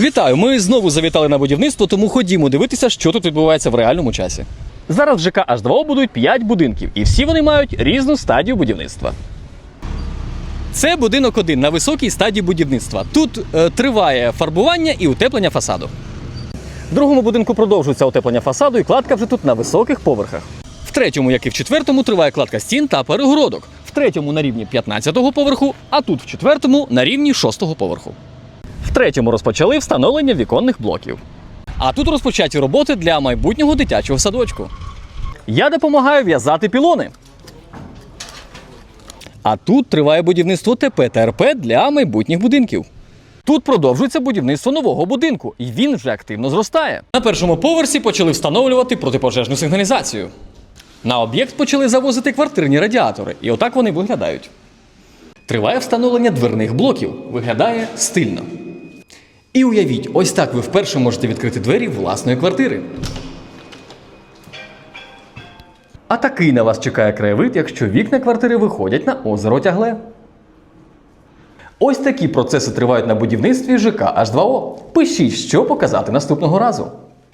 Вітаю! Ми знову завітали на будівництво, тому ходімо дивитися, що тут відбувається в реальному часі. Зараз в ЖК H2O будуть 5 будинків, і всі вони мають різну стадію будівництва. Це будинок 1 на високій стадії будівництва. Тут е, триває фарбування і утеплення фасаду. В другому будинку продовжується утеплення фасаду, і кладка вже тут на високих поверхах. В третьому, як і в четвертому, триває кладка стін та перегородок. В третьому на рівні 15-го поверху, а тут в четвертому на рівні 6-го поверху. Третьому розпочали встановлення віконних блоків. А тут розпочаті роботи для майбутнього дитячого садочку. Я допомагаю в'язати пілони. А тут триває будівництво ТП та РП для майбутніх будинків. Тут продовжується будівництво нового будинку, і він вже активно зростає. На першому поверсі почали встановлювати протипожежну сигналізацію. На об'єкт почали завозити квартирні радіатори, і отак вони виглядають. Триває встановлення дверних блоків. Виглядає стильно. І уявіть, ось так ви вперше можете відкрити двері власної квартири. А такий на вас чекає краєвид, якщо вікна квартири виходять на озеро Тягле. Ось такі процеси тривають на будівництві ЖК H2O. Пишіть, що показати наступного разу.